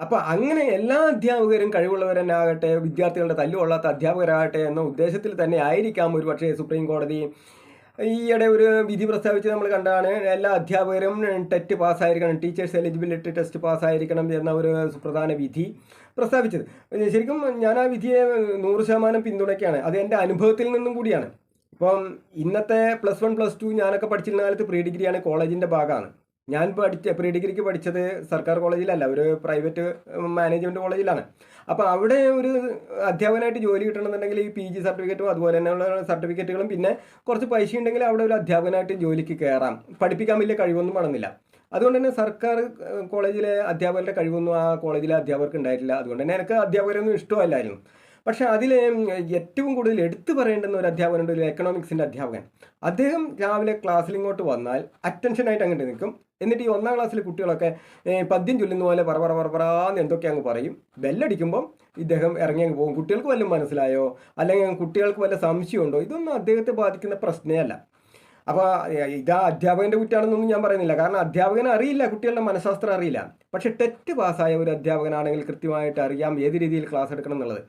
അപ്പോൾ അങ്ങനെ എല്ലാ അധ്യാപകരും കഴിവുള്ളവർ തന്നെ ആകട്ടെ വിദ്യാർത്ഥികളുടെ തല്ലുകൊള്ളാത്ത അധ്യാപകരാകട്ടെ എന്ന ഉദ്ദേശത്തിൽ തന്നെ ആയിരിക്കാം ഒരു പക്ഷേ സുപ്രീം കോടതി ഈയിടെ ഒരു വിധി പ്രസ്താവിച്ച് നമ്മൾ കണ്ടാണ്. എല്ലാ അധ്യാപകരും ടെറ്റ് പാസ്സായിരിക്കണം ടീച്ചേഴ്സ് എലിജിബിലിറ്റി ടെസ്റ്റ് പാസ്സായിരിക്കണം എന്ന ഒരു സുപ്രധാന വിധി പ്രസ്താവിച്ചത്. ശരിക്കും ഞാൻ ആ വിധിയെ നൂറ് ശതമാനം പിന്തുണയ്ക്കുകയാണ്. അത് എന്റെ അനുഭവത്തിൽ നിന്നും കൂടിയാണ്. ഇപ്പം ഇന്നത്തെ പ്ലസ് വൺ പ്ലസ് ടു ഞാനൊക്കെ പഠിച്ചിരുന്ന കാലത്ത് പ്രീ ഡിഗ്രിയാണ് കോളേജിന്റെ ഭാഗമാണ്. ഞാൻ പഠിച്ച പ്രീ ഡിഗ്രിക്ക് പഠിച്ചത് സർക്കാർ കോളേജിലല്ല ഒരു പ്രൈവറ്റ് മാനേജ്മെന്റ് കോളേജിലാണ്. അപ്പോൾ അവിടെ ഒരു അധ്യാപകനായിട്ട് ജോലി കിട്ടണമെന്നുണ്ടെങ്കിൽ ഈ പി ജി സർട്ടിഫിക്കറ്റും അതുപോലെ തന്നെയുള്ള സർട്ടിഫിക്കറ്റുകളും പിന്നെ കുറച്ച് പൈസ ഉണ്ടെങ്കിൽ അവിടെ ഒരു അധ്യാപകനായിട്ട് ജോലിക്ക് കയറാം. പഠിപ്പിക്കാൻ വലിയ കഴിവൊന്നും വേണമെന്നില്ല. അതുകൊണ്ട് തന്നെ സർക്കാർ കോളേജിലെ അധ്യാപകരുടെ കഴിവൊന്നും ആ കോളേജിലെ അധ്യാപകർക്ക് ഉണ്ടായിട്ടില്ല. അതുകൊണ്ട് തന്നെ എനിക്ക് അധ്യാപകരൊന്നും ഇഷ്ടമല്ലായിരുന്നു. പക്ഷേ അതിൽ ഏറ്റവും കൂടുതൽ എടുത്തു പറയേണ്ടുന്ന ഒരു അധ്യാപകനുണ്ട് ഒരു എക്കണോമിക്സിന്റെ അധ്യാപകൻ. അദ്ദേഹം രാവിലെ ക്ലാസ്സിൽ ഇങ്ങോട്ട് വന്നാൽ അറ്റൻഷനായിട്ട് അങ്ങോട്ട് നിൽക്കും. എന്നിട്ട് ഈ ഒന്നാം ക്ലാസ്സിലെ കുട്ടികളൊക്കെ പദ്യം ചൊല്ലുന്ന പോലെ പറ പറ പറ പറാന്ന് എന്തൊക്കെ അങ്ങ് പറയും. ബെല്ലടിക്കുമ്പം ഇദ്ദേഹം ഇറങ്ങി അങ്ങ് പോകും. കുട്ടികൾക്ക് വല്ലതും മനസ്സിലായോ? അല്ലെങ്കിൽ കുട്ടികൾക്ക് വല്ല സംശയമുണ്ടോ ഇതൊന്നും അദ്ദേഹത്തെ ബാധിക്കുന്ന പ്രശ്നമേ അല്ല. അപ്പോൾ ഇതാ അധ്യാപകന്റെ കുറ്റാണെന്നൊന്നും ഞാൻ പറയുന്നില്ല. കാരണം അധ്യാപകനെ അറിയില്ല കുട്ടികളുടെ മനഃശാസ്ത്രം അറിയില്ല. പക്ഷേ ടെറ്റ് പാസ്സായ ഒരു അധ്യാപകനാണെങ്കിൽ കൃത്യമായിട്ട് അറിയാം ഏത് രീതിയിൽ ക്ലാസ് എടുക്കണം എന്നുള്ളത്.